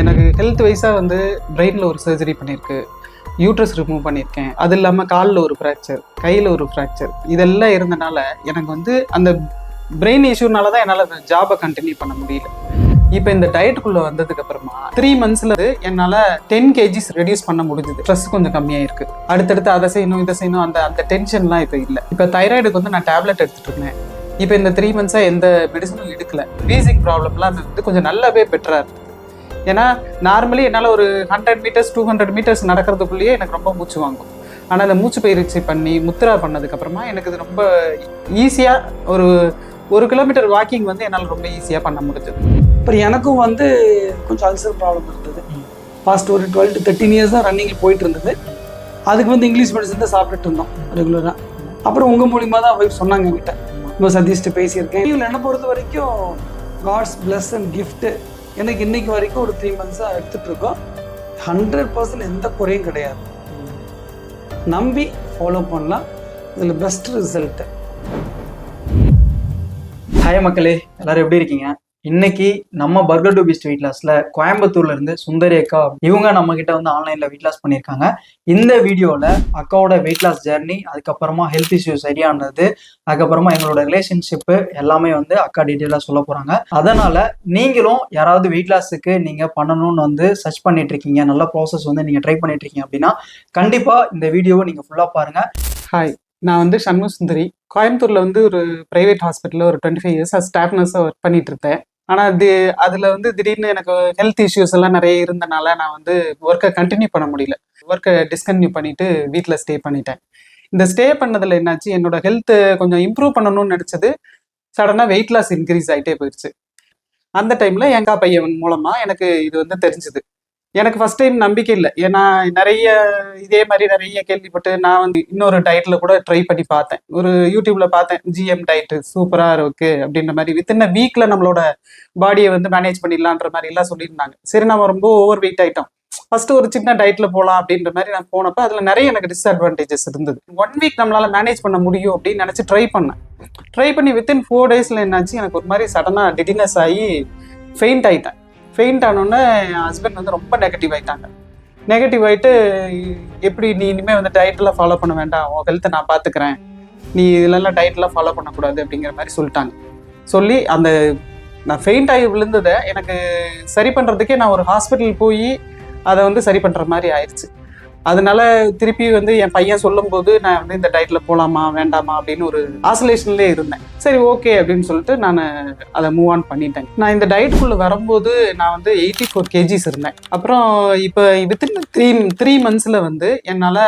எனக்கு ஹெல்த் வைஸாக வந்து பிரெயினில் ஒரு சர்ஜரி பண்ணியிருக்கு யூட்ரஸ் ரிமூவ் பண்ணியிருக்கேன். அது இல்லாமல் காலில் ஒரு ஃப்ராக்சர் கையில் ஒரு ஃப்ராக்சர் இதெல்லாம் இருந்தனால எனக்கு வந்து அந்த பிரெயின் இஷ்யூனால தான் என்னால் அந்த ஜாபை கண்டினியூ பண்ண முடியல. இப்போ இந்த டயட்டுக்குள்ளே வந்ததுக்கு அப்புறமா த்ரீ மந்த்ஸில் என்னால் டென் கேஜிஸ் ரெடியூஸ் பண்ண முடிஞ்சுது. ஸ்ட்ரெஸ் கொஞ்சம் கம்மியாக இருக்குது அடுத்தடுத்து அதை செய்யணும் இதை செய்யணும் அந்த அந்த டென்ஷன்லாம் இப்போ இல்லை. இப்போ தைராய்டுக்கு வந்து நான் டேப்லெட் எடுத்துகிட்டு இருந்தேன். இப்போ இந்த த்ரீ மந்த்ஸாக எந்த மெடிசனும் எடுக்கல. வீசிங் ப்ராப்ளம்லாம் வந்து கொஞ்சம் நல்லாவே பெட்டராக இருக்குது ஏன்னா நார்மலி என்னால் ஒரு hundred metres two hundred metres நடக்கிறதுக்குள்ளேயே எனக்கு ரொம்ப மூச்சு வாங்கும். ஆனால் அந்த மூச்சு பயிற்சி பண்ணி முத்ரா பண்ணதுக்கப்புறமா எனக்கு இது ரொம்ப ஈஸியாக ஒரு ஒரு கிலோமீட்டர் வாக்கிங் வந்து என்னால் ரொம்ப ஈஸியாக பண்ண முடிஞ்சது. அப்புறம் எனக்கும் வந்து கொஞ்சம் அல்சர் ப்ராப்ளம் இருந்தது. பாஸ்ட் ஒரு டுவெல் டு தேர்ட்டின் இயர்ஸ் தான் ரன்னிங்கில் போயிட்டு இருந்தது. அதுக்கு வந்து இங்கிலீஷ் மெடிசன் தான் சாப்பிட்டுட்டு இருந்தோம் ரெகுலராக அப்புறம் உங்கள் மூலியமாக தான் போய் சொன்னாங்க என்கிட்ட. இப்போ சதீஷ்ட்டு பேசியிருக்கேன். என்னை பொறுத்த வரைக்கும் காட்ஸ் பிளஸ் அண்ட் கிஃப்ட்டு எனக்கு இன்னைக்கு வரைக்கும் ஒரு த்ரீ மந்த்ஸாக எடுத்துட்டு இருக்கோம் ஹண்ட்ரட் பர்சன்ட் எந்த குறையும் கிடையாது. நம்பி ஃபாலோ பண்ணலாம். இதில் பெஸ்ட் ரிசல்ட்டு ஹாய் மக்களே எல்லாரும் எப்படி இருக்கீங்க? இன்னைக்கு நம்ம பர்கர் டு பீஸ்ட் வெயிட் லாஸ்ல கோயம்புத்தூர்ல இருந்து சுந்தரி அக்கா இவங்க நம்ம கிட்ட வந்து ஆன்லைன்ல வெயிட் லாஸ் பண்ணியிருக்காங்க. இந்த வீடியோல அக்காவோட வெயிட் லாஸ் ஜேர்னி அதுக்கப்புறமா ஹெல்த் இஷ்யூ சரியானது அதுக்கப்புறமா எங்களோட ரிலேஷன்ஷிப்பு எல்லாமே வந்து அக்கா டீட்டெயிலாக சொல்ல போறாங்க. அதனால நீங்களும் யாராவது வெயிட் லாஸுக்கு நீங்க பண்ணணும்னு வந்து சர்ச் பண்ணிட்டு இருக்கீங்க நல்ல ப்ராசஸ் வந்து நீங்க ட்ரை பண்ணிட்டு இருக்கீங்க அப்படின்னா கண்டிப்பா இந்த வீடியோவை நீங்க ஃபுல்லா பாருங்க. ஹாய் நான் வந்து சண்முக சுந்தரி. கோயம்புத்தூரில் வந்து ஒரு ப்ரைவேட் ஹாஸ்பிட்டலில் ஒரு டுவெண்ட்டி ஃபைவ் இயர்ஸ் ஸ்டாஃப் நர்ஸாக ஒர்க் பண்ணிட்டு இருந்தேன் ஆனால் தி அதில் வந்து திடீர்னு எனக்கு ஹெல்த் இஷ்யூஸ் எல்லாம் நிறைய இருந்தனால நான் வந்து ஒர்க்கை கண்டினியூ பண்ண முடியல. ஒர்க்கை டிஸ்கன்டினியூ பண்ணிட்டு வீட்டில் ஸ்டே பண்ணிட்டேன். இந்த ஸ்டே பண்ணதில் என்னாச்சு? என்னோட ஹெல்த்து கொஞ்சம் இம்ப்ரூவ் பண்ணணும்னு நினச்சது சடனாக வெயிட் லாஸ் இன்க்ரீஸ் ஆகிட்டே போயிடுச்சு. அந்த டைமில் எங்கா பையன் மூலமாக எனக்கு இது வந்து தெரிஞ்சுது. எனக்கு ஃபர்ஸ்ட் டைம் நம்பிக்கை இல்லை. ஏன்னா நிறைய இதே மாதிரி நிறைய கேள்விப்பட்டு நான் வந்து இன்னொரு டயட்ல கூட ட்ரை பண்ணி பார்த்தேன். ஒரு யூடியூப்ல பார்த்தேன் ஜிஎம் டயட் சூப்பரா இருக்கு அப்படின்ற மாதிரி. வித்தின் வீக்ல நம்மளோட பாடியை வந்து மேனேஜ் பண்ணிடலான்ற மாதிரி எல்லாம் சொல்லியிருந்தாங்க. சரி நம்ம ரொம்ப ஓவர் வெயிட் ஆயிட்டோம். ஃபர்ஸ்ட் ஒரு சின்ன டயட்ல போகலாம் அப்படின்ற மாதிரி நான் போனப்ப அதுல நிறைய எனக்கு டிஸ்அட்வான்டேஜஸ் இருந்தது. ஒன் வீக் நம்மளால மேனேஜ் பண்ண முடியும் அப்படின்னு நினைச்சு ட்ரை பண்ணேன். ட்ரை பண்ணி வித்தின் ஃபோர் டேஸ்ல என்னாச்சு? எனக்கு ஒரு மாதிரி சடனா டிடினஸ் ஆகி ஃபெயிண்ட் ஆயிட்டேன். ஃபெயிண்ட் ஆனோடனே ஹஸ்பண்ட் வந்து ரொம்ப நெகட்டிவ் ஆயிட்டாங்க. நெகட்டிவ் ஆகிட்டு எப்படி நீ இனிமேல் வந்து டயட்லாம் ஃபாலோ பண்ண வேண்டாம்? உன் ஹெல்த்தை நான் பார்த்துக்கிறேன் நீ இதிலலாம் டயட்லாம் ஃபாலோ பண்ணக்கூடாது அப்படிங்கிற மாதிரி சொல்லிட்டாங்க. சொல்லி அந்த நான் ஃபெயிண்ட் ஆகி விழுந்ததை எனக்கு சரி பண்ணுறதுக்கே நான் ஒரு ஹாஸ்பிட்டல் போய் அதை வந்து சரி பண்ணுற மாதிரி ஆயிடுச்சு. அதனால திருப்பி வந்து என் பையன் சொல்லும்போது நான் வந்து இந்த டயட்ல போகலாமா வேண்டாமா அப்படின்னு ஒரு ஆசோலேஷன்லேயே இருந்தேன். சரி ஓகே அப்படின்னு சொல்லிட்டு நான் அதை மூவ் ஆன் பண்ணிட்டேன். நான் இந்த டயட்குள்ளே வரும்போது நான் வந்து எயிட்டி ஃபோர் கேஜிஸ் இருந்தேன். அப்புறம் இப்போ வித்தின் த்ரீ த்ரீ மந்த்ஸில் வந்து என்னால்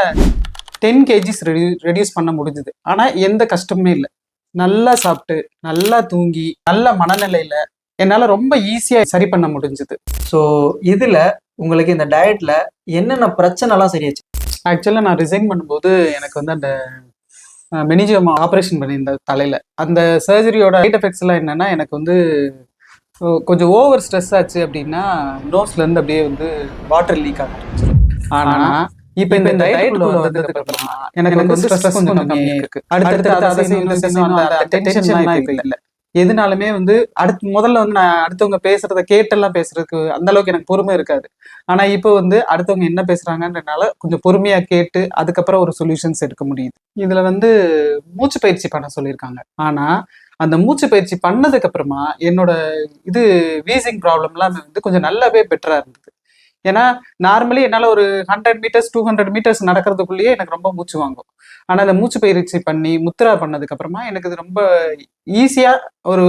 டென் கேஜிஸ் ரெடியூ ரெடியூஸ் பண்ண முடிஞ்சுது. ஆனால் எந்த கஷ்டமே இல்லை. நல்லா சாப்பிட்டு நல்லா தூங்கி நல்ல மனநிலையில் என்னால் ரொம்ப ஈஸியாக சரி பண்ண முடிஞ்சுது. ஸோ இதில் உங்களுக்கு இந்த டயட்ல என்னென்ன பிரச்சனைலாம் சரியாச்சு? ஆக்சுவலாக நான் ரிசைன் பண்ணும்போது எனக்கு வந்து அந்த மெனிஜியம் ஆப்ரேஷன் பண்ணியிருந்தேன் தலையில். அந்த சர்ஜரியோட சைட் எஃபெக்ட்ஸ் எல்லாம் என்னன்னா எனக்கு வந்து கொஞ்சம் ஓவர் ஸ்ட்ரெஸ் ஆச்சு அப்படின்னா நோஸ்ல இருந்து அப்படியே வந்து வாட்டர் லீக் ஆக ஆரம்பிச்சிடும் ஆனா இப்போ இந்த அப்புறமா எனக்கு வந்து ஸ்ட்ரெஸ் கொஞ்சம் கம்மியா இருக்கு. அடுத்தடுத்து அதை செய்யணும் அந்த டென்ஷன்லாம் இல்லை. எதுனாலுமே வந்து அடுத்து முதல்ல வந்து நான் அடுத்தவங்க பேசுறத கேட்டெல்லாம் பேசுறதுக்கு அந்த அளவுக்கு எனக்கு பொறுமை இருக்காது. ஆனா இப்போ வந்து அடுத்தவங்க என்ன பேசுறாங்கன்றனால கொஞ்சம் பொறுமையா கேட்டு அதுக்கப்புறம் ஒரு சொல்யூஷன்ஸ் எடுக்க முடியுது. இதுல வந்து மூச்சு பயிற்சி பண்ண சொல்லியிருக்காங்க. ஆனா அந்த மூச்சு பயிற்சி பண்ணதுக்கு அப்புறமா என்னோட இது வீசிங் ப்ராப்ளம்லாம் வந்து கொஞ்சம் நல்லாவே பெட்டரா இருந்தது. ஏன்னா நார்மலி என்னால் ஒரு hundred metres two hundred metres நடக்கிறதுக்குள்ளேயே எனக்கு ரொம்ப மூச்சு வாங்கும். ஆனால் அந்த மூச்சு பயிற்சி பண்ணி முத்ரா பண்ணதுக்கப்புறமா எனக்கு இது ரொம்ப ஈஸியாக ஒரு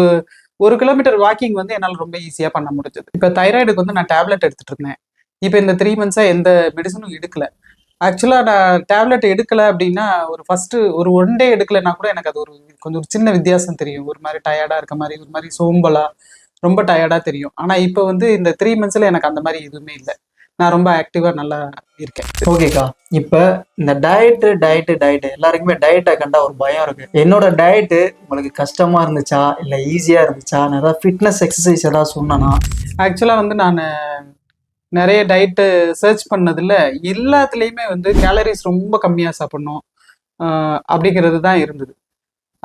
ஒரு கிலோமீட்டர் வாக்கிங் வந்து என்னால் ரொம்ப ஈஸியாக பண்ண முடிஞ்சது. இப்போ தைராய்டுக்கு வந்து நான் டேப்லெட் எடுத்துகிட்டு இருந்தேன். இப்போ இந்த த்ரீ மந்த்ஸாக எந்த மெடிசனும் எடுக்கல. ஆக்சுவலாக நான் டேப்லெட் எடுக்கலை அப்படின்னா ஒரு ஃபஸ்ட்டு ஒரு ஒன் டே எடுக்கலைன்னா கூட எனக்கு அது ஒரு கொஞ்சம் ஒரு சின்ன வித்தியாசம் தெரியும். ஒரு மாதிரி டயர்டாக இருக்க மாதிரி ஒரு மாதிரி சோம்பலாக ரொம்ப டயர்டாக தெரியும். ஆனால் இப்போ வந்து இந்த த்ரீ மந்த்ஸில் எனக்கு அந்த மாதிரி எதுவுமே இல்லை. நான் ரொம்ப ஆக்டிவாக நல்லா இருக்கேன். ஓகேக்கா இப்ப இந்த டயட்டு டயட்டு டயட்டு எல்லாருக்குமே டயட்டை கண்டா ஒரு பயம் இருக்கு. என்னோட டயட்டு உங்களுக்கு கஷ்டமா இருந்துச்சா? இல்ல ஈஸியா இருந்துச்சா? நான் ஏதாவது ஃபிட்னஸ் எக்ஸசைஸ் ஏதாவது சொன்னனா? ஆக்சுவலாக வந்து நான் நிறைய டயட்டு சர்ச் பண்ணதில் எல்லாத்துலேயுமே வந்து கேலரிஸ் ரொம்ப கம்மியாக சாப்பிடணும். அப்படிங்கிறது தான் இருந்தது.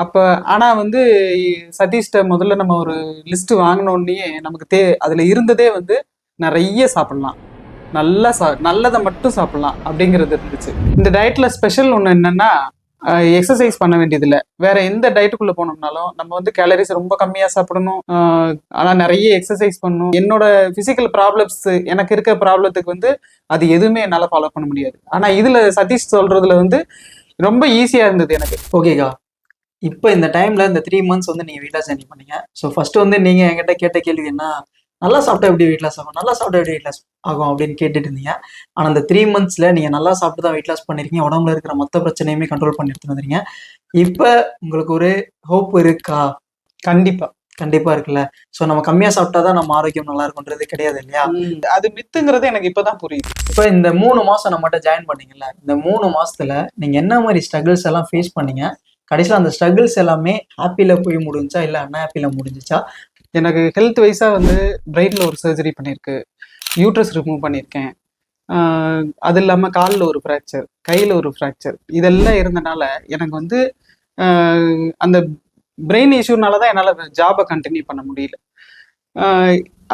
அப்போ ஆனால் வந்து சதீஷ்ட முதல்ல நம்ம ஒரு லிஸ்ட் வாங்கினோடனே நமக்கு தே அதில் இருந்ததே வந்து நிறைய சாப்பிட்லாம். நல்லா சா நல்லதை மட்டும் சாப்பிட்லாம் அப்படிங்கிறது இருந்துச்சு. இந்த டயட்டில் ஸ்பெஷல் ஒன்று என்னென்னா எக்ஸசைஸ் பண்ண வேண்டியதில்லை. வேற எந்த டயட்டுக்குள்ளே போனோம்னாலும் நம்ம வந்து கேலரிஸ் ரொம்ப கம்மியாக சாப்பிடணும். ஆனால் நிறைய எக்ஸசைஸ் பண்ணணும். என்னோட ஃபிசிக்கல் ப்ராப்ளம்ஸ் எனக்கு இருக்க ப்ராப்ளத்துக்கு வந்து அது எதுவுமே என்னால் ஃபாலோ பண்ண முடியாது. ஆனால் இதில் சதீஷ் சொல்கிறதுல வந்து ரொம்ப ஈஸியாக இருந்தது எனக்கு. ஓகேக்கா இப்போ இந்த டைம்ல இந்த த்ரீ மந்த்ஸ் வந்து நீங்க வெயிட் லாஸ் ஜர்னி பண்ணீங்க. ஸோ ஃபர்ஸ்ட் வந்து நீங்க என்கிட்ட கேட்ட கேள்வி என்ன? நல்லா சாப்பிட்டா எப்படி வெயிட் லாஸ் ஆகும் நல்லா சாப்பிட்டா எப்படி வெயிட் லாஸ் ஆகும் அப்படின்னு கேட்டுட்டு இருந்தீங்க. ஆனா அந்த த்ரீ மந்த்ஸ்ல நீங்க நல்லா சாப்பிட்டு தான் வெயிட் லாஸ் பண்ணிருக்கீங்க. உடம்புல இருக்கிற மொத்த பிரச்சனையுமே கண்ட்ரோல் பண்ணி எடுத்துட்டு வந்துறீங்க இப்போ உங்களுக்கு ஒரு ஹோப் இருக்கா? கண்டிப்பா. கண்டிப்பா இருக்குல்ல. ஸோ நம்ம கம்மியா சாப்பிட்டா தான் நம்ம ஆரோக்கியம் நல்லா இருக்கும்ன்றது கிடையாது இல்லையா? அது மித்துங்கிறது எனக்கு இப்பதான் புரியுது. இப்போ இந்த மூணு மாசம் நம்மகிட்ட ஜாயின் பண்ணீங்கல்ல இந்த மூணு மாசத்துல நீங்க என்ன மாதிரி ஸ்ட்ரகிள்ஸ் எல்லாம் ஃபேஸ் பண்ணீங்க? கடைசியில் அந்த ஸ்ட்ரகிள்ஸ் எல்லாமே ஹாப்பியில் போய் முடிஞ்சா இல்லை அன்ஹாப்பியில் முடிஞ்சிச்சா? எனக்கு ஹெல்த் வைஸாக வந்து பிரெயின்ல ஒரு சர்ஜரி பண்ணியிருக்கு யூட்ரஸ் ரிமூவ் பண்ணியிருக்கேன் அது இல்லாமல் காலில் ஒரு ஃப்ராக்சர் கையில் ஒரு ஃப்ராக்சர் இதெல்லாம் இருந்தனால எனக்கு வந்து அந்த பிரெயின் இஷ்யூனால தான் என்னால் ஜாபை கண்டினியூ பண்ண முடியல.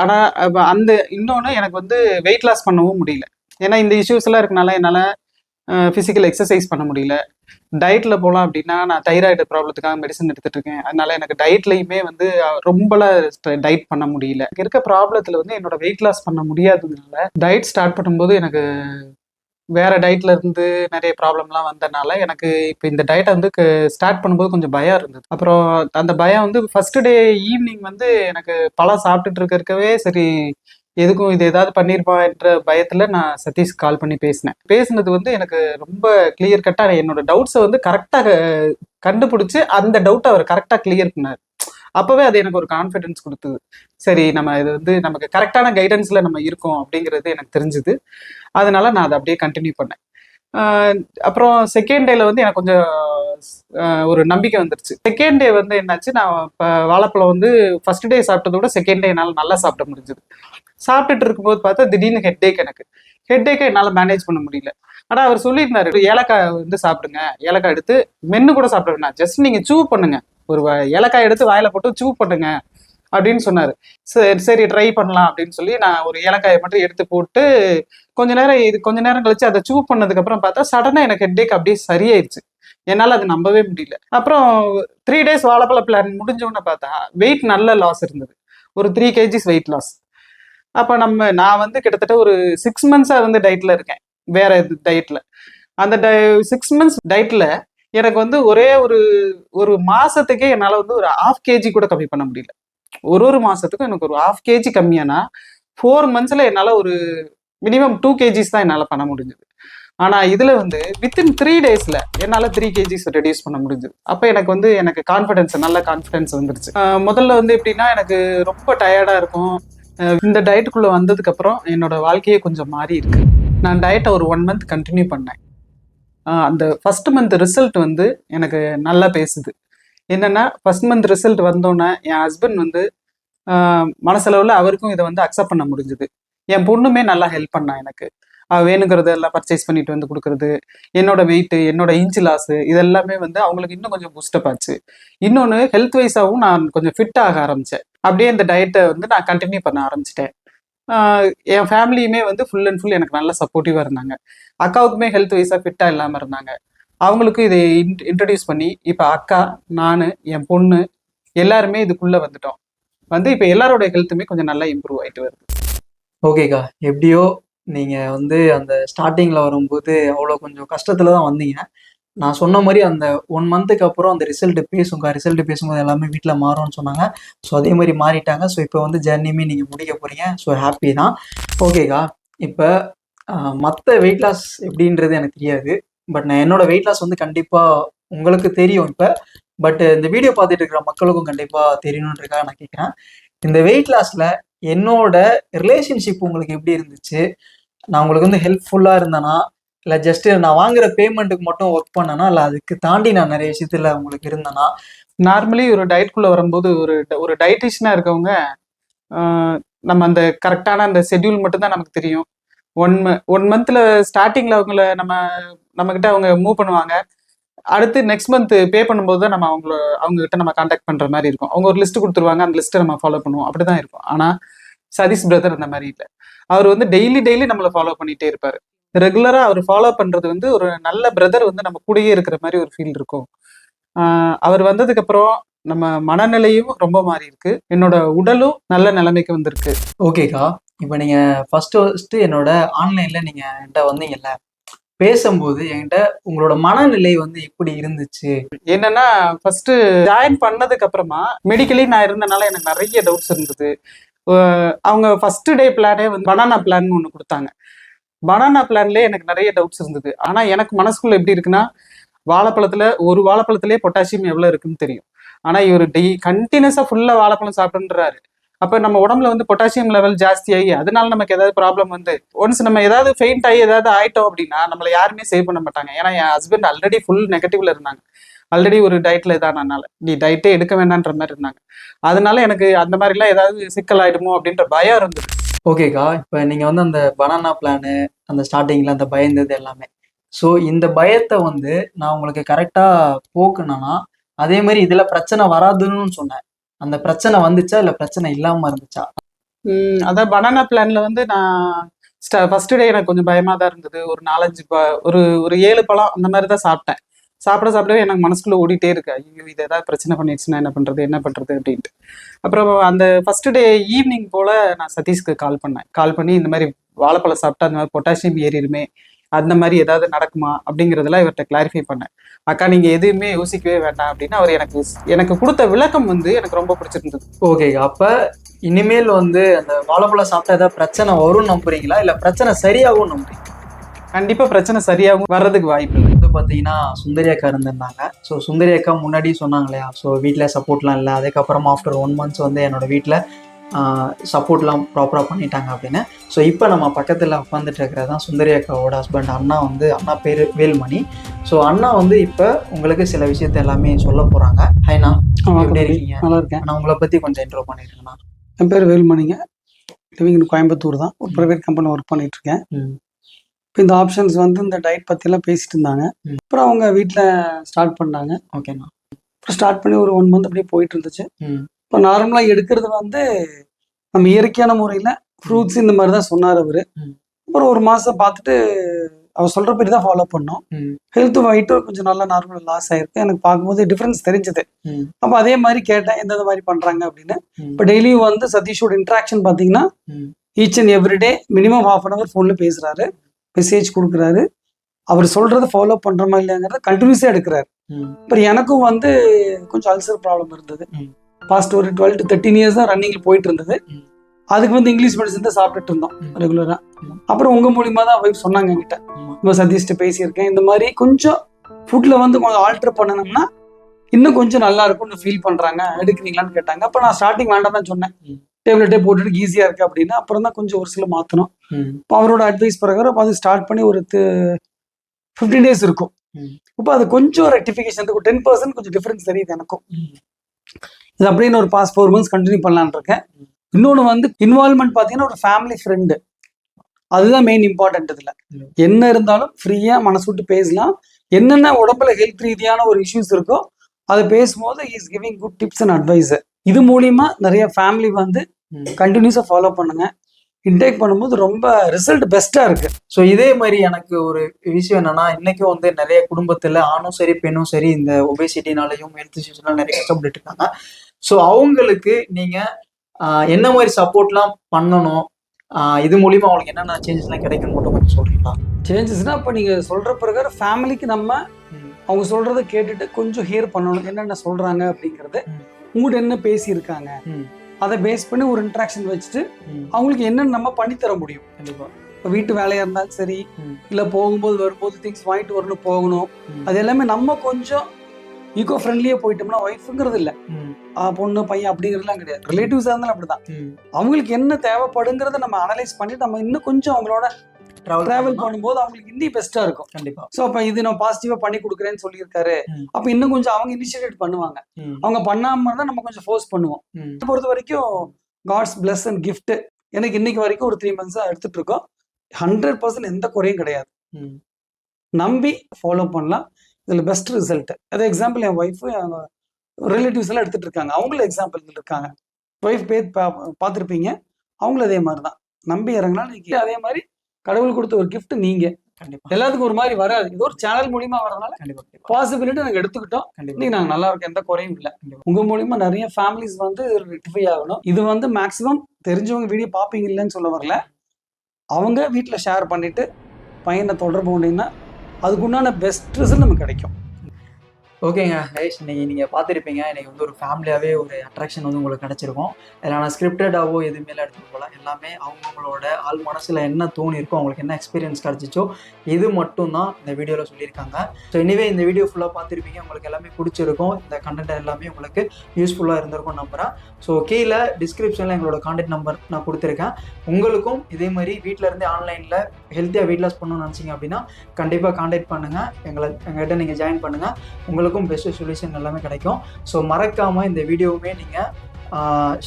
ஆனால் அந்த இன்னொன்று எனக்கு வந்து வெயிட் லாஸ் பண்ணவும் முடியல. ஏன்னா இந்த இஷ்யூஸ்லாம் இருக்கனால என்னால் ஃபிசிக்கல் எக்ஸசைஸ் பண்ண முடியல. டயட்ல போகலாம் அப்படின்னா நான் தைராய்டு ப்ராப்ளத்துக்காக மெடிசன் எடுத்துட்டு இருக்கேன் அதனால எனக்கு டயட்லையுமே வந்து ரொம்பலாம் டயட் பண்ண முடியல. இருக்க ப்ராப்ளத்துல வந்து என்னோட வெயிட் லாஸ் பண்ண முடியாததுனால டயட் ஸ்டார்ட் பண்ணும்போது எனக்கு வேற டயட்ல இருந்து நிறைய ப்ராப்ளம்லாம் வந்தனால எனக்கு இப்போ இந்த டயட்டை வந்து ஸ்டார்ட் பண்ணும்போது கொஞ்சம் பயம் இருந்தது. அப்புறம் அந்த பயம் வந்து ஃபர்ஸ்ட் டே ஈவினிங் வந்து எனக்கு பழம் சாப்பிட்டுட்டு இருக்கவே சரி எதுக்கும் இது ஏதாவது பண்ணிருப்பான்ற பயத்தில் நான் சதீஷ் கால் பண்ணி பேசினேன். பேசினது வந்து எனக்கு ரொம்ப கிளியர் கட்டாக என்னோட டவுட்ஸை வந்து கரெக்டாக கண்டுபிடிச்சி அந்த டவுட்டை அவர் கரெக்டாக கிளியர் பண்ணார். அப்போவே அது எனக்கு ஒரு கான்ஃபிடென்ஸ் கொடுத்தது. சரி நம்ம இது வந்து நமக்கு கரெக்டான கைடன்ஸில் நம்ம இருக்கோம் அப்படிங்கிறது எனக்கு தெரிஞ்சுது. அதனால நான் அதை அப்படியே கண்டினியூ பண்ணேன். அப்புறம் செகண்ட் டேல வந்து எனக்கு கொஞ்சம் ஒரு நம்பிக்கை வந்துருச்சு. செகண்ட் டே வந்து என்னாச்சு நான் இப்போ வாழைப்பழம் வந்து ஃபர்ஸ்ட் டே சாப்பிட்டதை விட செகண்ட் டே என்னால் நல்லா சாப்பிட முடிஞ்சது. சாப்பிட்டுட்டு இருக்கும்போது பார்த்தா திடீர்னு ஹெட் ஏக் எனக்கு. ஹெட் ஏக்கை என்னால் மேனேஜ் பண்ண முடியல. ஆனால் அவர் சொல்லியிருந்தாரு ஏலக்காய் வந்து சாப்பிடுங்க. ஏலக்காய் எடுத்து மென்று கூட சாப்பிட வேணாம். ஜஸ்ட் நீங்கள் சூ பண்ணுங்க. ஒரு ஏலக்காய் எடுத்து வாயில போட்டு சூ பண்ணுங்க. அப்படின்னு சொன்னாரு. சரி சரி ட்ரை பண்ணலாம் அப்படின்னு சொல்லி நான் ஒரு ஏலக்காயை மட்டும் எடுத்து போட்டு கொஞ்ச நேரம் இது கொஞ்ச நேரம் கழிச்சு அதை சூ பண்ணதுக்கு அப்புறம் பார்த்தா சடனா எனக்கு ஹெட்டேக் அப்படியே சரியாயிருச்சு என்னால் அது நம்பவே முடியல. அப்புறம் த்ரீ டேஸ் வாழைப்பழ பிளான் முடிஞ்சோன்னு பார்த்தா வெயிட் நல்ல லாஸ் இருந்தது. ஒரு த்ரீ கேஜிஸ் வெயிட் லாஸ் அப்போ நம்ம நான் வந்து கிட்டத்தட்ட ஒரு சிக்ஸ் மந்த்ஸாக வந்து டயட்டில் இருக்கேன். வேற இது டயட்டில் அந்த டை சிக்ஸ் மந்த்ஸ் டயட்டில் எனக்கு வந்து ஒரே ஒரு ஒரு மாசத்துக்கே என்னால் வந்து ஒரு ஆஃப் கேஜி கூட கம்மி பண்ண முடியல. ஒரு ஒரு மாசத்துக்கும் எனக்கு ஒரு ஹாஃப் கேஜி கம்மியானா ஃபோர் மந்த்ஸில் என்னால் ஒரு மினிமம் டூ கேஜிஸ் தான் என்னால் பண்ண முடிஞ்சது. ஆனால் இதில் வந்து வித்தின் த்ரீ டேஸில் என்னால் த்ரீ கேஜிஸ் ரெடியூஸ் பண்ண முடிஞ்சது. அப்போ எனக்கு வந்து எனக்கு கான்ஃபிடன்ஸ் நல்ல கான்ஃபிடென்ஸ் வந்துருச்சு. முதல்ல வந்து எப்படின்னா எனக்கு ரொம்ப டயர்டாக இருக்கும். இந்த டயட்டுக்குள்ளே வந்ததுக்கப்புறம் என்னோட வாழ்க்கையே கொஞ்சம் மாறி இருக்கு. நான் டயட்டை ஒரு ஒன் மந்த் கண்டினியூ பண்ணேன். அந்த ஃபர்ஸ்ட் மந்த் ரிசல்ட் வந்து எனக்கு நல்லா பேசுது. என்னன்னா ஃபர்ஸ்ட் மந்த் ரிசல்ட் வந்தோன்னே என் ஹஸ்பண்ட் வந்து மனசளவில் அவருக்கும் இதை வந்து அக்செப்ட் பண்ண முடிஞ்சுது. என் பொண்ணுமே நல்லா ஹெல்ப் பண்ணா எனக்கு. வேணுங்கிறத எல்லாம் பர்ச்சேஸ் பண்ணிட்டு வந்து கொடுக்கறது என்னோட வெயிட்டு என்னோட இன்ச் லாஸு இதெல்லாமே வந்து அவங்களுக்கு இன்னும் கொஞ்சம் பூஸ்டப் ஆச்சு. இன்னொன்று ஹெல்த் வைஸாகவும் நான் கொஞ்சம் ஃபிட் ஆக ஆரம்பித்தேன் அப்படியே இந்த டயட்டை வந்து நான் கண்டினியூ பண்ண ஆரம்பிச்சிட்டேன். என் ஃபேமிலியுமே வந்து ஃபுல் அண்ட் ஃபுல் எனக்கு நல்ல சப்போர்ட்டிவாக இருந்தாங்க. அக்காவுக்குமே ஹெல்த் வைஸாக ஃபிட்டாக இல்லாமல் இருந்தாங்க. அவங்களுக்கும் இதை இன்ட்ரடியூஸ் பண்ணி இப்போ அக்கா நான் என் பொண்ணு எல்லாருமே இதுக்குள்ளே வந்துட்டோம். வந்து இப்போ எல்லாரோட ஹெல்த்துமே கொஞ்சம் நல்லா இம்ப்ரூவ் ஆகிட்டு வருது. ஓகேக்கா எப்படியோ நீங்கள் வந்து அந்த ஸ்டார்டிங்கில் வரும்போது அவ்வளோ கொஞ்சம் கஷ்டத்தில் தான் வந்தீங்க. நான் சொன்ன மாதிரி அந்த ஒன் மந்த்துக்கு அப்புறம் அந்த ரிசல்ட் பேசுங்க ரிசல்ட் பேசும்போது எல்லாமே வீட்டில் மாறும்னு சொன்னாங்க. ஸோ அதே மாதிரி மாறிட்டாங்க. ஸோ இப்போ வந்து ஜேர்னியுமே நீங்கள் முடிக்க போகிறீங்க ஸோ ஹாப்பி தான். ஓகேக்கா இப்போ மற்ற வெயிட் லாஸ் எப்படின்றது எனக்கு தெரியாது. பட் நான் என்னோட வெயிட் லாஸ் வந்து கண்டிப்பாக உங்களுக்கு தெரியும் இப்போ. பட் இந்த வீடியோ பார்த்துட்டு இருக்கிற மக்களுக்கும் கண்டிப்பாக தெரியணுன்றதுக்காக நான் கேட்குறேன் இந்த வெயிட் லாஸில் என்னோட ரிலேஷன்ஷிப் உங்களுக்கு எப்படி இருந்துச்சு? நான் உங்களுக்கு வந்து ஹெல்ப்ஃபுல்லாக இருந்தேனா? இல்லை ஜஸ்ட்டு நான் வாங்குற பேமெண்ட்டுக்கு மட்டும் ஒர்க் பண்ணேனா? இல்லை அதுக்கு தாண்டி நான் நிறைய விஷயத்தில் உங்களுக்கு இருந்தேனா? நார்மலி ஒரு டயட்குள்ளே வரும்போது ஒரு ஒரு டயட்டிஷனாக இருக்கவங்க நம்ம அந்த கரெக்டான அந்த ஷெட்யூல் மட்டும்தான் நமக்கு தெரியும். ஒன் ஒன் மந்த்ல ஸ்டார்டிங்ல அவங்கள நம்ம நம்ம கிட்ட அவங்க மூவ் பண்ணுவாங்க. அடுத்து நெக்ஸ்ட் மந்த் பே பண்ணும்போது தான் நம்ம அவங்கள அவங்க கிட்ட நம்ம காண்டாக்ட் பண்ற மாதிரி இருக்கும். அவங்க ஒரு லிஸ்ட் கொடுத்துருவாங்க. அந்த லிஸ்ட்டை நம்ம ஃபாலோ பண்ணுவோம். அப்படிதான் இருக்கும். ஆனா சதீஷ் பிரதர் அந்த மாதிரி இல்லை. அவர் வந்து டெய்லி டெய்லி நம்மளை ஃபாலோ பண்ணிட்டே இருப்பாரு. ரெகுலரா அவர் ஃபாலோ பண்றது வந்து ஒரு நல்ல பிரதர் வந்து நம்ம கூடயே இருக்கிற மாதிரி ஒரு ஃபீல் இருக்கும். அவர் வந்ததுக்கு அப்புறம் நம்ம மனநிலையும் ரொம்ப மாறி இருக்கு என்னோட உடலும் நல்ல நிலைமைக்கு வந்திருக்கு. ஓகேக்கா இப்போ நீங்கள் ஃபஸ்ட்டு ஃபஸ்ட்டு என்னோட ஆன்லைனில் நீங்கள் என்கிட்ட வந்தீங்கல்ல பேசும்போது என்கிட்ட உங்களோட மனநிலை வந்து எப்படி இருந்துச்சு? என்னன்னா ஃபர்ஸ்ட் ஜாயின் பண்ணதுக்கு அப்புறமா மெடிக்கலி நான் இருந்தனால எனக்கு நிறைய டவுட்ஸ் இருந்தது. அவங்க ஃபர்ஸ்ட் டே பிளானே வந்து பனானா பிளான் ஒன்று கொடுத்தாங்க. பனானா பிளான்லேயே எனக்கு நிறைய டவுட்ஸ் இருந்தது. ஆனா எனக்கு மனசுக்குள்ள எப்படி இருக்குன்னா வாழைப்பழத்துல ஒரு வாழைப்பழத்திலே பொட்டாசியம் எவ்வளவு இருக்குன்னு தெரியும். ஆனா இவர் டெய் கண்டினியூஸா ஃபுல்லா வாழைப்பழம் சாப்பிட்டுன்றாரு அப்போ நம்ம உடம்புல வந்து பொட்டாசியம் லெவல் ஜாஸ்தி ஆகி அதனால நமக்கு ஏதாவது ப்ராப்ளம் வந்து ஒன்ஸ் நம்ம ஏதாவது ஃபெயிண்ட் ஆகி ஏதாவது ஆயிட்டோம் அப்படின்னா நம்மளை யாருமே சேவ் பண்ண மாட்டாங்க. ஏன்னா என் ஹஸ்பண்ட் ஆல்ரெடி ஃபுல் நெகட்டிவ்ல இருந்தாங்க. ஆல்ரெடி ஒரு டயட்ல இதானால நீ டயட்டே எடுக்க வேண்டான்ற மாதிரி இருந்தாங்க. அதனால எனக்கு அந்த மாதிரிலாம் ஏதாவது சிக்கல் ஆயிடுமோ அப்படின்ற பயம் இருந்தது. ஓகேக்கா இப்போ நீங்கள் வந்து அந்த பனானா பிளானு அந்த ஸ்டார்டிங்கில் அந்த பயந்தது எல்லாமே. ஸோ இந்த பயத்தை வந்து நான் உங்களுக்கு கரெக்டாக போக்குனா அதே மாதிரி இதில் பிரச்சனை வராதுன்னு சொன்னேன். அந்த பிரச்சனை வந்துச்சா இல்ல பிரச்சனை இல்லாம இருந்துச்சா? அதான் பனானா பிளான்ல வந்து நான் ஃபர்ஸ்ட் டே எனக்கு கொஞ்சம் பயமா தான் இருந்தது. ஒரு நாலஞ்சு ப- ஒரு ஒரு ஏழு பழம் அந்த மாதிரி தான் சாப்பிட்டேன். சாப்பிட சாப்பிடவே எனக்கு மனசுக்குள்ள ஓடிட்டே இருக்கு. ஐயோ இது ஏதாவது பிரச்சனை பண்ணிடுச்சுன்னா என்ன பண்றது என்ன பண்றது அப்படின்ட்டு. அப்புறம் அந்த ஃபர்ஸ்ட் டே ஈவினிங் போல நான் சதீஷ்க்கு கால் பண்ணேன். கால் பண்ணி இந்த மாதிரி வாழைப்பழம் சாப்பிட்டா அந்த மாதிரி பொட்டாசியம் ஏறிடுமே அந்த மாதிரி ஏதாவது நடக்குமா அப்படிங்கறதெல்லாம் இவர்கிட்ட கிளாரிஃபை பண்ணேன். அக்கா நீங்க எதுவுமே யோசிக்கவே வேண்டாம் அப்படின்னு அவர் எனக்கு எனக்கு கொடுத்த விளக்கம் வந்து எனக்கு ரொம்ப பிடிச்சிருந்தது. ஓகேக்கா அப்ப இனிமேல் வந்து அந்த வாழைப்பழம் சாப்பிட்டா ஏதாவது பிரச்சனை வரும்னு நம்புறீங்களா? இல்ல பிரச்சனை சரியாகும் நம்புறீங்க கண்டிப்பா பிரச்சனை சரியாகும் வர்றதுக்கு வாய்ப்பு இல்லை. வந்து பார்த்தீங்கன்னா சுந்தரி அக்கா இருந்திருந்தாங்க. ஸோ சுந்தரி அக்கா முன்னாடி சொன்னாங்க இல்லையா? ஸோ வீட்டில் சப்போர்ட்லாம் இல்லை. அதுக்கப்புறம் ஆஃப்டர் ஒன் மந்த்ஸ் வந்து என்னோட வீட்டில் சப்போர்ட்லாம் ப்ராப்பராக பண்ணிட்டாங்க அப்படின்னு. ஸோ இப்போ நம்ம பக்கத்தில் உட்காந்துட்டு இருக்கிறது தான் சுந்தரி அக்காவோட ஹஸ்பண்ட் அண்ணா வந்து அண்ணா பேர் வேல்மணி. ஸோ அண்ணா வந்து இப்போ உங்களுக்கு சில விஷயத்த எல்லாமே சொல்ல போகிறாங்க ஹைண்ணா எப்படி இருக்கீங்க? நல்லா இருக்கேன் அண்ணா உங்களை பற்றி கொஞ்சம் இன்ட்ரோ பண்ணிருக்கேண்ணா என் பேர் வேலுமணிங்க. லிவிங் கோயம்புத்தூர் தான். ஒரு ப்ரைவேட் கம்பெனியில் ஒர்க் பண்ணிட்டு இருக்கேன் ம். இப்போ இந்த ஆப்ஷன்ஸ் வந்து இந்த டயட் பற்றிலாம் பேசிட்டு இருந்தாங்க. அப்புறம் அவங்க வீட்டில் ஸ்டார்ட் பண்ணாங்க. ஓகேண்ணா. அப்புறம் ஸ்டார்ட் பண்ணி ஒரு ஒன் மந்த் அப்படியே போயிட்டு இருந்துச்சு. இப்போ நார்மலாக எடுக்கிறது வந்து நம்ம இயற்கையான முறையில் ஃப்ரூட்ஸ் இந்த மாதிரி தான் சொன்னார் அவர். அப்புறம் ஒரு மாதம் பார்த்துட்டு அவர் சொல்கிற படி தான் ஃபாலோ பண்ணோம். ஹெல்த் வைட்டும் கொஞ்சம் நல்லா நார்மலாக லாஸ் ஆயிருக்கு. எனக்கு பார்க்கும்போது டிஃப்ரென்ஸ் தெரிஞ்சது. அப்போ அதே மாதிரி கேட்டேன் எந்தெந்த மாதிரி பண்ணுறாங்க அப்படின்னு. இப்போ டெய்லியும் வந்து சதீஷோட இன்ட்ராக்ஷன் பார்த்தீங்கன்னா each and everyday minimum half an hour ஃபோனில் பேசுகிறாரு மெசேஜ் கொடுக்குறாரு. அவர் சொல்கிறத ஃபாலோ பண்ணுறோமா இல்லையாங்கிறத கண்டினியூஸாக எடுக்கிறாரு. அப்புறம் எனக்கும் வந்து கொஞ்சம் அல்சர் ப்ராப்ளம் இருந்தது. பாஸ்ட் ஒரு டுவெல் டு தேர்ட்டின் இயர்ஸ் தான் ரன்னிங்கில் போயிட்டு இருந்தது. அதுக்கு வந்து இங்கிலீஷ் மெடிசன் தான் சாப்பிட்டுட்டு இருந்தோம். ரெகுலராக ம். அப்புறம் உங்கள் மூலியமாக தான் வைஃப் சொன்னாங்க என்கிட்ட. இப்போ சதீஷ்ட பேசியிருக்கேன் இந்த மாதிரி கொஞ்சம் ஃபுட்டில் வந்து கொஞ்சம் ஆல்டர் பண்ணணும்னா இன்னும் கொஞ்சம் நல்லா இருக்கும்னு ஃபீல் பண்ணுறாங்க எடுக்கிறீங்களான்னு கேட்டாங்க அப்போ நான் ஸ்டார்டிங் வேண்டாம் தான் சொன்னேன். டேப்லெட்டே போட்டுட்டு ஈஸியாக இருக்கு அப்படின்னு அப்புறம் தான் கொஞ்சம் ஒரு சில மாற்றணும் ம் இப்போ அவரோட அட்வைஸ் பிரகாரம் அது ஸ்டார்ட் பண்ணி ஒரு ஃபிஃப்டீன் டேஸ் இருக்கும். இப்போ அது கொஞ்சம் ரெக்டிஃபிகேஷன் இருக்கும் டென் பர்சன்ட் கொஞ்சம் டிஃபரன்ஸ் தெரியுது எனக்கும். இது அப்படின்னு ஒரு பாஸ் ஃபோர் மந்த்ஸ் கண்டினியூ பண்ணலான்னு இருக்கேன். இன்னொன்று வந்து இன்வால்மெண்ட் பார்த்தீங்கன்னா ஒரு ஃபேமிலி ஃப்ரெண்டு அதுதான் மெயின் இம்பார்ட்டன்ட் இதில். என்ன இருந்தாலும் ஃப்ரீயாக மனசு விட்டு பேசலாம். என்னென்ன உடம்புல ஹெல்த் ரீதியான ஒரு இஷ்யூஸ் இருக்கோ அதை பேசும்போது is giving good tips and advice இது மூலியமா நிறைய ஃபேமிலி வந்து கண்டினியூஸாக ஃபாலோ பண்ணுங்க. இன்டேக் பண்ணும்போது ரொம்ப ரிசல்ட் பெஸ்ட்டாக இருக்கு. ஸோ இதே மாதிரி எனக்கு ஒரு விஷயம் என்னன்னா இன்னைக்கும் வந்து நிறைய குடும்பத்துல ஆணும் சரி பெண்ணும் சரி இந்த ஒபேசிட்டினாலையும் ஹெல்த் இஷ்யூஸ்னால நிறைய கஷ்டப்பட்டு இருக்காங்க. ஸோ அவங்களுக்கு நீங்க ஆஹ், என்ன மாதிரி சப்போர்ட்லாம் பண்ணணும்? இது மூலியமா அவங்களுக்கு என்னென்ன சேஞ்சஸ்லாம் கிடைக்கும்னு மட்டும் கொஞ்சம் சொல்றீங்களா? சேஞ்சஸ்னா இப்போ நீங்கள் சொல்கிற பிரகாரம் ஃபேமிலிக்கு நம்ம அவங்க சொல்கிறத கேட்டுட்டு கொஞ்சம் ஹியர் பண்ணணும். என்னென்ன சொல்கிறாங்க அப்படிங்கிறது. உங்கள்கிட்ட என்ன பேசியிருக்காங்க. அதை பேஸ் பண்ணி ஒரு இன்ட்ராக்ஷன் வச்சுட்டு அவங்களுக்கு என்னென்ன நம்ம பண்ணித்தர முடியும். கண்டிப்பா. இப்போ வீட்டு வேலையாக இருந்தாலும் சரி. இல்லை போகும்போது வரும்போது திங்ஸ் வாங்கிட்டு வரணும் போகணும். அது எல்லாமே நம்ம கொஞ்சம் ஈகோ ஃப்ரெண்ட்லியாக போயிட்டோம்னா ஒய்ஃபுங்கிறது இல்லை. பொண்ணு பையன் அப்படிங்கிறதுலாம் கிடையாது. ரிலேட்டிவ்ஸாக இருந்தாலும் அப்படிதான். அவங்களுக்கு என்ன தேவைப்படுங்கிறத நம்ம அனலைஸ் பண்ணி நம்ம இன்னும் கொஞ்சம் அவங்களோட டிராவல்? பண்ணும்போது அவங்களுக்கு இன்னும் பெஸ்ட்டாக இருக்கும். கண்டிப்பா. ஸோ அப்போ இது நான் பாசிட்டிவாக பண்ணி கொடுக்குறேன்னு சொல்லியிருக்காரு. அப்போ இன்னும் கொஞ்சம் அவங்க இனிஷியேட் பண்ணுவாங்க. அவங்க பண்ணாம இருந்தால் நம்ம கொஞ்சம் ஃபோர்ஸ் பண்ணுவோம். பொறுத்த வரைக்கும் காட்ஸ் பிளஸ் அண்ட் gift எனக்கு இன்னைக்கு வரைக்கும் ஒரு த்ரீ மந்த்ஸாக எடுத்துட்டு இருக்கோம். ஹண்ட்ரட் பர்சன்ட் எந்த குறையும் கிடையாது. நம்பி ஃபாலோ பண்ணலாம். இதில் பெஸ்ட் ரிசல்ட் அது எக்ஸாம்பிள் என் ஒய்ஃபு ரிலேட்டிவ்ஸ் எல்லாம் எடுத்துட்டு இருக்காங்க. அவங்களும் எக்ஸாம்பிள் இருக்காங்க. ஒய்ஃப் பேர் பார்த்துருப்பீங்க. அவங்களும் அதே மாதிரி தான் நம்பி இறங்கினா இன்னைக்கு அதே மாதிரி கடவுள் கொடுத்த ஒரு gift நீங்க. கண்டிப்பா. எல்லாத்துக்கும் ஒரு மாதிரி வராது. இது ஒரு சேனல் மூலியமா வரதுனால கண்டிப்பா கண்டிப்பா. பாசிபிலிட்டி நாங்க எடுத்துக்கிட்டோம். இன்னைக்கு நாங்க நல்லா இருக்கோம். எந்த குறையும் இல்லை. கண்டிப்பா. உங்க மூலியமா நிறைய ஃபேமிலிஸ் வந்து ரெக்டிஃபை ஆகணும். இது வந்து மேக்ஸிமம் தெரிஞ்சவங்க வீடியோ பார்ப்பீங்க இல்லைன்னு சொல்ல வரல. அவங்க வீட்டில் ஷேர் பண்ணிட்டு பையனை தொடர்பு கொண்டீங்கன்னா அதுக்குண்டான பெஸ்ட் ரிசல்ட் நமக்கு கிடைக்கும். ஓகேங்க ஹேஷ் இன்னைக்கு நீங்கள் பார்த்துருப்பீங்க. இன்னைக்கு வந்து ஒரு ஃபேமிலியாகவே ஒரு அட்ராக்ஷன் வந்து உங்களுக்கு கிடச்சிருக்கும். இதில் நான் ஸ்கிரிப்டடாகவோ எதுவுமே எடுத்துகிட்டு போகல. எல்லாமே அவங்கவுங்களோட ஆள் மனசில் என்ன தோணி இருக்கோ அவங்களுக்கு என்ன எக்ஸ்பீரியன்ஸ் கிடச்சிச்சோ இது மட்டும் தான் இந்த வீடியோவில் சொல்லியிருக்காங்க. ஸோ இனிவே இந்த வீடியோ ஃபுல்லாக பார்த்துருப்பீங்க. உங்களுக்கு எல்லாமே பிடிச்சிருக்கும். இந்த கண்டென்ட் எல்லாமே உங்களுக்கு யூஸ்ஃபுல்லாக இருந்திருக்கும் நம்புகிறேன் ஸோ கீழே டிஸ்கிரிப்ஷனில் எங்களோட கான்டாக்ட் நம்பர் நான் கொடுத்துருக்கேன். உங்களுக்கும் இதே மாதிரி வீட்டில் இருந்தே ஆன்லைனில் ஹெல்த்தியாக வெயிட் லாஸ் பண்ணணும்னு நினச்சிங்க அப்படின்னா கண்டிப்பாக காண்டாக்ட் பண்ணுங்கள் எங்களை எங்கள்கிட்ட நீங்கள் ஜாயின் பண்ணுங்கள் உங்களுக்கு உங்களுக்கும் பெஸ்ட்டு சொல்யூஷன் எல்லாமே கிடைக்கும். ஸோ மறக்காமல் இந்த வீடியோவுமே நீங்கள்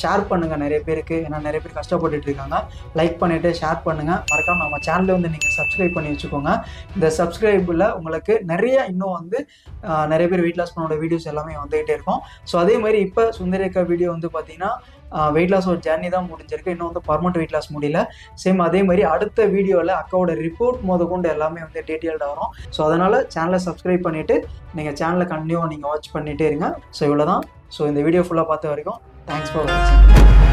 ஷேர் பண்ணுங்கள் நிறைய பேருக்கு. ஏன்னா நிறைய பேர் கஷ்டப்பட்டுட்டு இருக்காங்க. லைக் பண்ணிவிட்டு ஷேர் பண்ணுங்கள் மறக்காமல் நம்ம சேனலில் வந்து நீங்கள் சப்ஸ்கிரைப் பண்ணி வச்சுக்கோங்க. இந்த சப்ஸ்கிரைபில் உங்களுக்கு நிறைய இன்னும் வந்து நிறைய பேர் வெயிட் லாஸ் பண்ணோட வீடியோஸ் எல்லாமே வந்துகிட்டே இருக்கும். ஸோ அதே மாதிரி இப்போ சுந்தரேக்கா வீடியோ வந்து பார்த்தீங்கன்னா வெயிட் லாஸ் ஒரு ஜேர்னி தான் முடிஞ்சிருக்கு. இன்னும் வந்து பர்மனெண்ட் வெயிட் லாஸ் முடியல. சேம் அதே மாதிரி அடுத்த வீடியோவில் அக்காவோட ரிப்போர்ட் முத கொண்டு எல்லாமே வந்து டீட்டெயில்டாக வரும். ஸோ அதனால் சேனலை சப்ஸ்கிரைப் பண்ணிவிட்டு நீங்கள் சேனலை கண்டினியூவாக நீங்கள் வாட்ச் பண்ணிகிட்டே இருங்க. ஸோ இவ்வளோ தான் ஸோ இந்த வீடியோ ஃபுல்லாக பார்த்த வரைக்கும் தேங்க்ஸ் ஃபார் வாட்சிங்